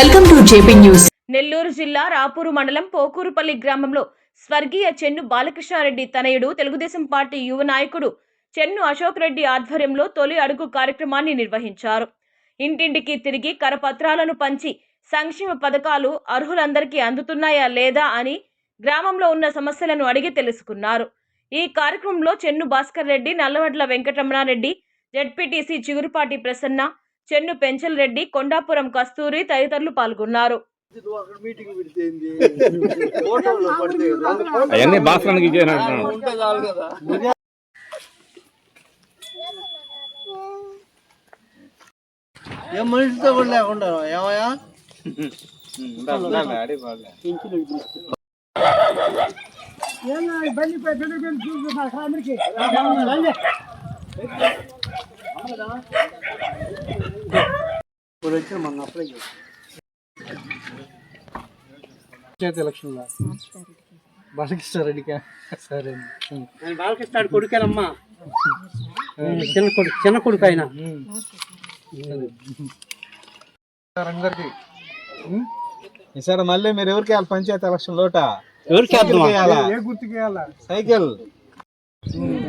JP news Nellore జిల్లా రాపూరు మండలం పోకూరుపల్లి గ్రామంలో స్వర్గీయ చెన్ను బాలకృష్ణారెడ్డి తనయుడు తెలుగుదేశం పార్టీ యువ నాయకుడు చెన్ను అశోక్ రెడ్డి ఆధ్వర్యంలో తొలి అడుగు కార్యక్రమాన్ని నిర్వహించారు. ఇంటింటికి తిరిగి కరపత్రాలను పంచి సంక్షేమ పథకాలు అర్హులందరికీ అందుతున్నాయా లేదా అని గ్రామంలో ఉన్న సమస్యలను అడిగి తెలుసుకున్నారు. ఈ కార్యక్రమంలో చెన్ను భాస్కర్ రెడ్డి నల్లవడ్ల వెంకటరమణారెడ్డి జడ్పీటీసీ చిగురుపాటి ప్రసన్న చెన్ను పెంచల్ రెడ్డి కొండాపురం కస్తూరి తదితరులు పాల్గొన్నారు. నువ్వు అక్కడ మీటింగ్ పెడితే ఏంది? ఫోటోలో పడితే కదా. అవన్నీ బాస్కరానికి ఇప్పుడు వచ్చిన మన అప్లై పంచాయతీ ఎలక్షన్లో బాలకృష్ణారెడ్డికా సరే. ఆయన బాలకృష్ణ కొడుకేనమ్మా. చిన్న కొడుకు చిన్న కొడుకు ఆయన. అందరికి. ఈసారి మళ్ళీ మీరు ఎవరికి వెళ్ళాలి పంచాయతీ ఎలక్షన్ లోట? ఎవరికి సైకిల్.